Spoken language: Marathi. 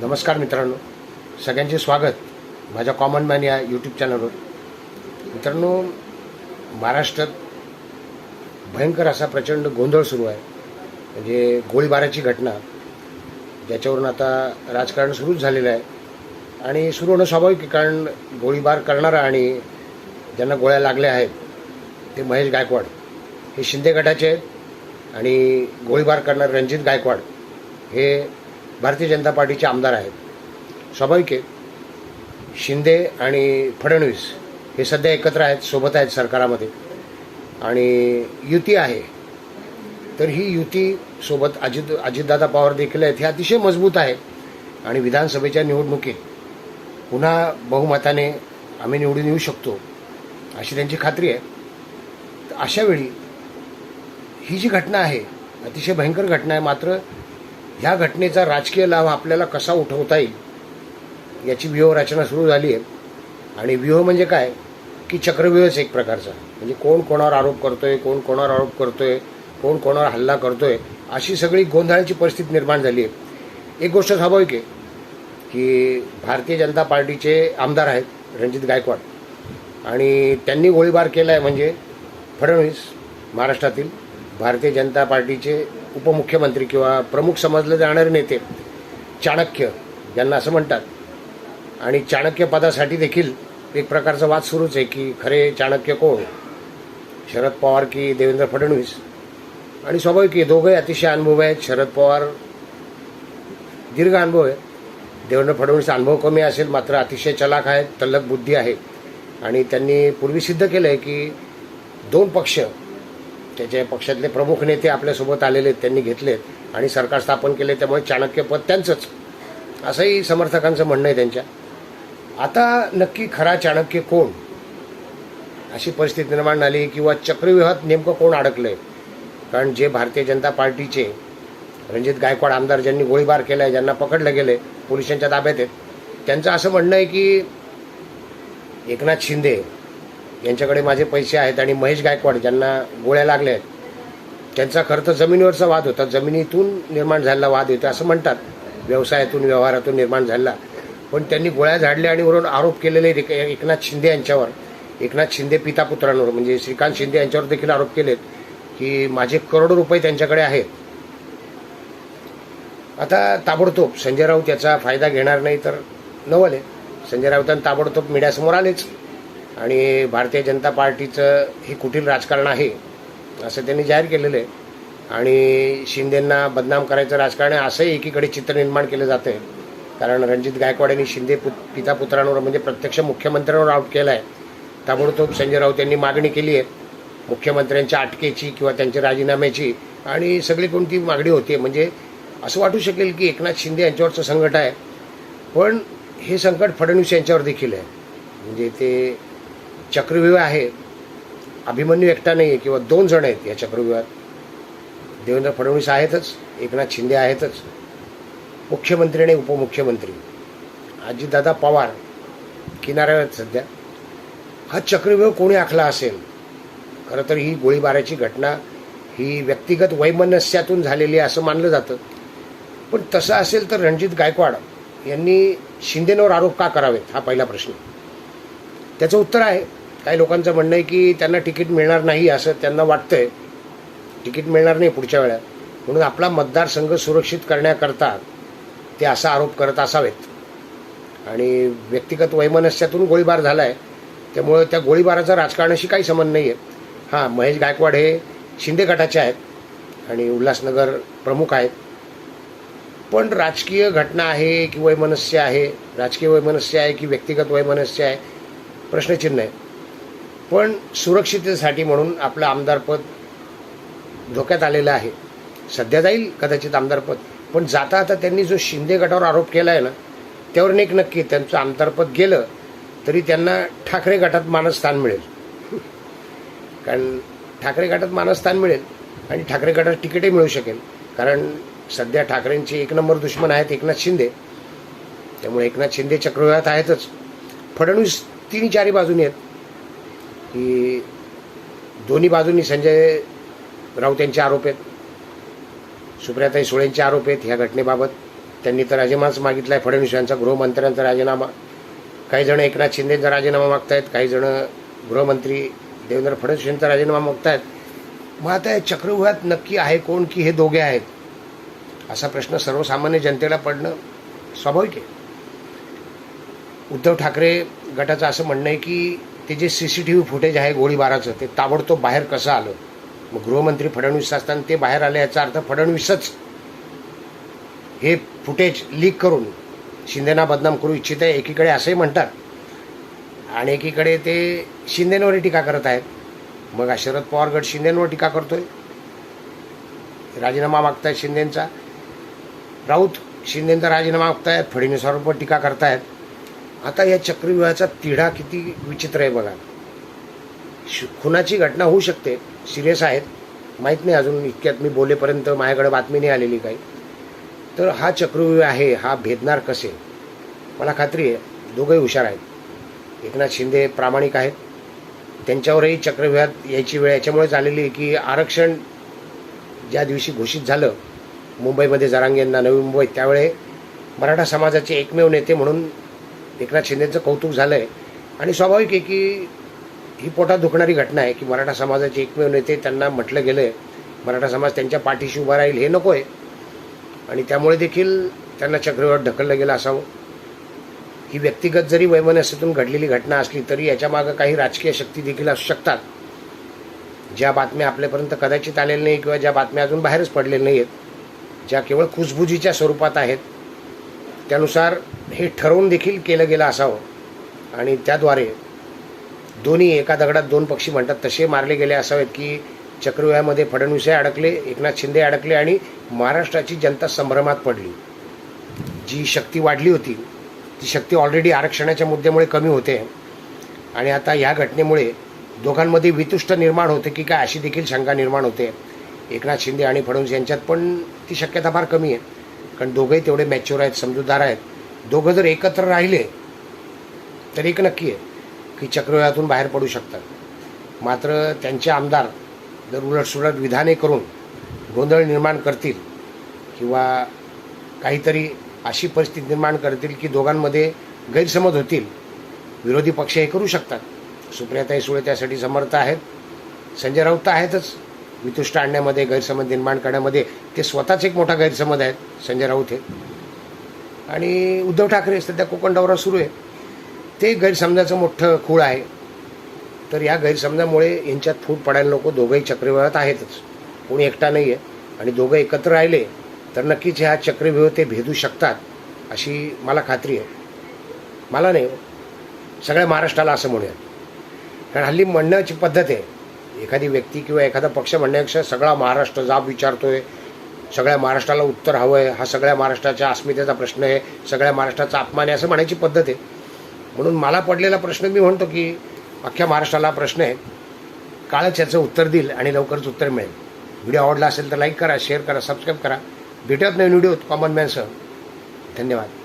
नमस्कार मित्रांनो. सगळ्यांचे स्वागत माझ्या कॉमन मॅन या यूट्यूब चॅनलवर मित्रांनो महाराष्ट्रात भयंकर असा प्रचंड गोंधळ सुरू आहे. म्हणजे गोळीबाराची घटना ज्याच्यावरून आता राजकारण सुरूच झालेलं आहे. आणि सुरू होणं स्वाभाविक आहे कारण गोळीबार करणारा आणि ज्यांना गोळ्या लागल्या आहेत ते महेश गायकवाड. हे शिंदे गटाचे आहेत आणि गोळीबार करणारे रणजित गायकवाड. हे भारतीय जनता पार्टीचे आमदार आहेत. स्वाभाविक आहे. शिंदे आणि फडणवीस हे सध्या एकत्र आहेत सोबत आहेत सरकारामध्ये. आणि युती आहे. तर ही युती सोबत अजित अजितदादा पवार देखील आहेत हे अतिशय मजबूत आहे. आणि विधानसभेच्या निवडणुकीत पुन्हा बहुमताने आम्ही निवडून येऊ शकतो अशी त्यांची खात्री आहे. तर ही जी घटना आहे अतिशय भयंकर घटना आहे. मात्र ह्या घटनेचा राजकीय लाभ आपल्याला कसा उठवता येईल याची व्यूहरचना सुरू झाली आहे. आणि व्यूह म्हणजे काय? की चक्रव्यूहच एक प्रकारचा. म्हणजे कोण कोणावर आरोप करतोय कोण कोणावर आरोप करतोय कोण कोणावर हल्ला करतोय अशी सगळी गोंधळाची परिस्थिती निर्माण झाली आहे. एक गोष्ट स्वाभाविक आहे की भारतीय जनता पार्टीचे आमदार आहेत रणजित गायकवाड. आणि त्यांनी गोळीबार केला आहे म्हणजे फडणवीस महाराष्ट्रातील भारतीय जनता पार्टीचे उपमुख्यमंत्री किंवा प्रमुख समजले जाणारे नेते चाणक्य यांना असं म्हणतात. आणि चाणक्य पदासाठी देखील एक प्रकारचा वाद सुरूच आहे की खरे चाणक्य कोण? शरद पवार की देवेंद्र फडणवीस? आणि स्वाभाविक आहे दोघंही अतिशय अनुभव आहेत. शरद पवार दीर्घ अनुभव आहे. देवेंद्र फडणवीस अनुभव कमी असेल मात्र अतिशय चलाख आहेत तल्लक बुद्धी आहे. आणि त्यांनी पूर्वी सिद्ध केलं आहे की दोन पक्ष त्याच्या पक्षातले प्रमुख नेते आपल्यासोबत आलेले आहेत त्यांनी घेतलेत आणि सरकार स्थापन केले त्यामुळे चाणक्यपद त्यांचंच. असंही समर्थकांचं म्हणणं आहे त्यांच्या. आता नक्की खरा चाणक्य कोण? अशी परिस्थिती निर्माण झाली किंवा चक्रव्यूहात नेमकं कोण अडकलंय? कारण जे भारतीय जनता पार्टीचे रणजित गायकवाड आमदार ज्यांनी गोळीबार केलाय ज्यांना पकडलं गेले पोलिसांच्या ताब्यात आहेत त्यांचं असं म्हणणं आहे की एकनाथ शिंदे यांच्याकडे माझे पैसे आहेत आणि महेश गायकवाड ज्यांना गोळ्या लागल्या आहेत त्यांचा खरं तर जमिनीवरचा वाद होता. जमिनीतून निर्माण झालेला वाद होता असं म्हणतात. व्यवसायातून व्यवहारातून निर्माण झाला पण त्यांनी गोळ्या झाडल्या आणि वरून आरोप केलेले एक- एकनाथ शिंदे यांच्यावर. एकनाथ शिंदे पिता पुत्रांवर म्हणजे श्रीकांत शिंदे यांच्यावर देखील आरोप केलेत की माझे करोडो रुपये त्यांच्याकडे आहेत. आता ताबडतोब संजय राऊत याचा फायदा घेणार नाही तर नवल आहे. संजय राऊतांनी ताबडतोब मीडियासमोर आलेच. आणि भारतीय जनता पार्टीचं हे कुटील राजकारण आहे असं त्यांनी जाहीर केलेलं आहे. आणि शिंदेंना बदनाम करायचं राजकारण आहे असंही एकीकडे चित्र निर्माण केलं जातं आहे. कारण रणजित गायकवाड यांनी शिंदे पुत पिता पुत्रांवर म्हणजे प्रत्यक्ष मुख्यमंत्र्यांवर आउट केला आहे ताबडतोब संजय राऊत यांनी मागणी केली आहे. मुख्यमंत्र्यांच्या अटकेची किंवा त्यांच्या राजीनाम्याची आणि सगळी कोणती मागणी होती. म्हणजे असं वाटू शकेल की एकनाथ शिंदे यांच्यावरचं संकट आहे. पण हे संकट फडणवीस यांच्यावर देखील आहे. म्हणजे ते चक्रव्यूह आहे. अभिमन्यू एकटा नाही आहे किंवा दोन जण आहेत या चक्रव्यूहात. देवेंद्र फडणवीस आहेतच एकनाथ शिंदे आहेतच. मुख्यमंत्री आणि उपमुख्यमंत्री. अजितदादा पवार किनाऱ्यावर आहेत सध्या. हा चक्रव्यूह कोणी आखला असेल? खरं तर ही गोळीबाराची घटना ही व्यक्तिगत वैमनस्यातून झालेली आहे असं मानलं जातं. पण तसं असेल तर रणजित गायकवाड यांनी शिंदेंवर आरोप का करावेत? हा पहिला प्रश्न. त्याचं उत्तर आहे काही लोकांचं म्हणणं आहे की त्यांना तिकीट मिळणार नाही असं त्यांना वाटतंय. तिकीट मिळणार नाही पुढच्या वेळा म्हणून आपला मतदारसंघ सुरक्षित करण्याकरता ते असा आरोप करत असावेत. आणि व्यक्तिगत वैमनस्यातून गोळीबार झाला आहे त्यामुळं त्या गोळीबाराचा राजकारणाशी काही संबंध नाही आहे हां महेश गायकवाड हे शिंदे गटाचे आहेत आणि उल्हासनगर प्रमुख आहेत. पण राजकीय घटना आहे की वैमनस्य आहे? राजकीय वैमनस्य आहे की व्यक्तिगत वैमनस्य आहे? प्रश्नचिन्ह आहे. पण सुरक्षिततेसाठी म्हणून आपलं आमदारपद धोक्यात आलेलं आहे. सध्या जाईल कदाचित आमदारपद पण जाता आता त्यांनी जो शिंदे गटावर आरोप केला आहे ना त्यावर एक नक्की त्यांचं आमदारपद गेलं तरी त्यांना ठाकरे गटात मानस्थान मिळेल. कारण ठाकरे गटात मानस्थान मिळेल आणि ठाकरे गटात तिकीटही मिळू शकेल. कारण सध्या ठाकरेंचे एक नंबर दुश्मन आहेत एकनाथ शिंदे. त्यामुळे एकनाथ शिंदे चक्रव्यूहात आहेतच. फडणवीस तिन्ही चारी बाजूनी आहेत. की दोन्ही बाजूंनी संजय राऊत यांचे आरोप आहेत सुप्रियाताई सुळेंचे आरोप आहेत ह्या घटनेबाबत. त्यांनी तर राजीनामाच मागितला आहे फडणवीस यांचा गृहमंत्र्यांचा राजीनामा. काही जण एकनाथ शिंदेचा राजीनामा मागतायत काही जण गृहमंत्री देवेंद्र फडणवीस यांचा राजीनामा मागतायत. मग आता या चक्रव्यूहात नक्की आहे कोण की हे दोघे आहेत? असा प्रश्न सर्वसामान्य जनतेला पडणं स्वाभाविक आहे. उद्धव ठाकरे गटाचं असं म्हणणं आहे की ते जे C C T V footage आहे गोळीबाराचं ते ताबडतोब बाहेर कसं आलं? मग गृहमंत्री फडणवीस असताना ते बाहेर आले याचा अर्थ फडणवीसच हे फुटेज लीक करून शिंदेना बदनाम करू इच्छित आहे एकीकडे असंही म्हणतात. आणि एकीकडे ते शिंदेंवरही टीका करत आहेत. मग शरद पवार गट शिंदेंवर टीका करतोय. राजीनामा मागतायत शिंदेंचा. राऊत शिंदेंचा राजीनामा मागतायत फडणवीसांवर पण टीका करतायत. आता या चक्रव्यूहाचा तिढा किती विचित्र आहे बघा. खुनाची घटना होऊ शकते सिरियस आहेत. माहीत नाही अजून इतक्यात मी बोलेपर्यंत माझ्याकडे बातमी नाही आलेली काही. तर हा चक्रव्यूह आहे हा भेदणार कसे? मला खात्री आहे दोघंही हुशार आहेत. एकनाथ शिंदे प्रामाणिक आहेत. त्यांच्यावरही चक्रव्यूहात यायची वेळ याच्यामुळेच आलेली आहे की आरक्षण ज्या दिवशी घोषित झालं मुंबईमध्ये जरांगेंना नवी मुंबईत त्यावेळे मराठा समाजाचे एकमेव नेते म्हणून एकनाथ शिंदेचं कौतुक झालं आहे आणि स्वाभाविक आहे की ही पोटात दुखणारी घटना आहे की मराठा समाजाचे एकमेव नेते त्यांना म्हटलं गेलं आहे मराठा समाज त्यांच्या पाठीशी उभा राहील हे नको आहे आणि त्यामुळे देखील त्यांना चक्रव्यूहात ढकललं गेलं असावं. ही व्यक्तिगत जरी वैमनस्यातून घडलेली घटना असली तरी याच्यामागं काही राजकीय शक्ती देखील असू शकतात. ज्या बातम्या आपल्यापर्यंत कदाचित आलेल्या नाही किंवा ज्या बातम्या अजून बाहेरच पडलेल्या नाही आहेत ज्या केवळ खुशबुजीच्या स्वरूपात आहेत त्यानुसार हे ठरवून देखील केलं गेलं असावं. आणि त्याद्वारे दोन्ही एका दगडात दोन पक्षी म्हणतात तसे मारले गेले असावेत की चक्रव्यूहामध्ये फडणवीसही अडकले एकनाथ शिंदे अडकले आणि महाराष्ट्राची जनता संभ्रमात पडली. जी शक्ती वाढली होती ती शक्ती ऑलरेडी आरक्षणाच्या मुद्द्यामुळे कमी होते. आणि आता ह्या घटनेमुळे दोघांमध्ये वितुष्ट निर्माण होते की काय अशी देखील शंका निर्माण होते. एकनाथ शिंदे आणि फडणवीस यांच्यात पण ती शक्यता फार कमी आहे. कारण दोघंही तेवढे मॅच्युअर आहेत समजूतदार आहेत. दोघं जर एकत्र राहिले तर एक नक्की आहे की चक्रव्यूहातून बाहेर पडू शकतात. मात्र त्यांचे आमदार जर उलटसुलट विधाने करून गोंधळ निर्माण करतील किंवा काहीतरी अशी परिस्थिती निर्माण करतील की दोघांमध्ये गैरसमज होतील विरोधी पक्ष हे करू शकतात. सुप्रियाताई सुळे त्यासाठी समर्थ आहेत. संजय राऊत तर आहेतच. वितुष्ट आणण्यामध्ये गैरसमज निर्माण करण्यामध्ये ते स्वतःच एक मोठा गैरसमज आहेत संजय राऊत हे. आणि उद्धव ठाकरे सध्या कोकण दौरा सुरू आहे. ते गैरसमजाचं मोठं खूळ आहे. तर या गैरसमजामुळे यांच्यात फूट पडायला नको दोघंही चक्रव्यूहात आहेतच. कोणी एकटा नाही आहे आणि दोघं एकत्र राहिले तर नक्कीच ह्या चक्रव्यूह ते भेदू शकतात अशी मला खात्री आहे. मला नाही हो. सगळ्या महाराष्ट्राला असं म्हणूया कारण हल्ली म्हणण्याची पद्धत आहे एखादी व्यक्ती किंवा एखादा पक्ष म्हणण्यापेक्षा सगळा महाराष्ट्र जाब विचारतोय सगळ्या महाराष्ट्राला उत्तर हवं आहे हा सगळ्या महाराष्ट्राच्या अस्मितेचा प्रश्न आहे सगळ्या महाराष्ट्राचा अपमान आहे असं म्हणायची पद्धत आहे. म्हणून मला पडलेला प्रश्न मी म्हणतो की अख्ख्या महाराष्ट्राला प्रश्न आहे. काळच याचं उत्तर देईल आणि लवकरच उत्तर मिळेल. व्हिडिओ आवडला असेल तर लाईक करा शेअर करा सबस्क्राईब करा. भेटत नवीन व्हिडिओ कॉमन मॅनसह. धन्यवाद.